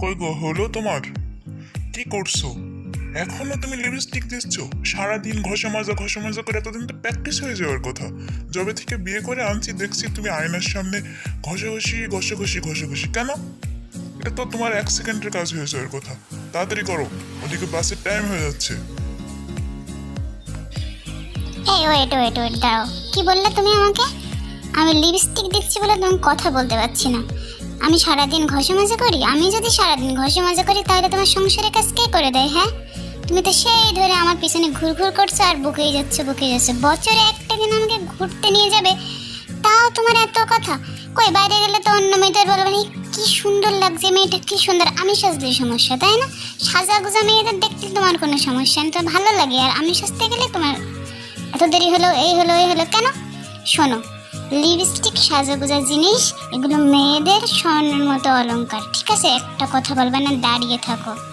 কই গো, হলো তোমার? কি করছ? এখনও তুমি লিপস্টিক দিচ্ছ? সারাদিন ঘষা মাজা ঘষা মাজা করে এতদিন তো প্র্যাকটিস হয়ে যাওয়ার কথা। যবে থেকে বিয়ে করে আনছি, দেখছি তুমি আয়নার সামনে ঘষে ঘষি ঘষে ঘষি ঘষে ঘষি কেন? এটা তো তোমার এক সেকেন্ডের কাজ হয়ে যাওয়ার কথা। তাড়াতাড়ি করো, ওদিকে বাসের টাইম হয়ে যাচ্ছে। এই ওয়েট ওয়েট ওয়েট দাঁড়াও। কি বললে তুমি আমাকে? আমি লিপস্টিক দিচ্ছি বলে তুমি কথা বলতে পারছি না। আমি সারাদিন ঘষে মাজা করি? আমি যদি সারাদিন ঘষে মাজা করি, তাহলে তোমার সংসারের কাজ কে করে দেয় হ্যাঁ? তুমি তো সেই ধরে আমার পিছনে ঘুর ঘুর করছ আর বুকেই যাচ্ছে বুকেই যাচ্ছে। বছরে একটা দিন আমাকে ঘুরতে নিয়ে যাবে, তাও তোমার এত কথা? কই, বাইরে গেলে তো অন্য মেয়েদের বলবে "এই কি সুন্দর লাগছে মেয়েটা, কি সুন্দর। আমি সাজলে সমস্যা, তাই না? সাজা গুজা মেয়েদের দেখতে তোমার কোনো সমস্যা নেই তো ভালো লাগে। আর আমি সাজতে গেলে তোমার এত দেরি হলো, এই হলো এই হলো, কেন? শোনো লিপস্টিক, সাজাগোজা জিনিস, এগুলো মেয়েদের স্বর্ণের মতো অলঙ্কার ঠিক আছে, একটা কথা বলবে না, দাঁড়িয়ে থাকো।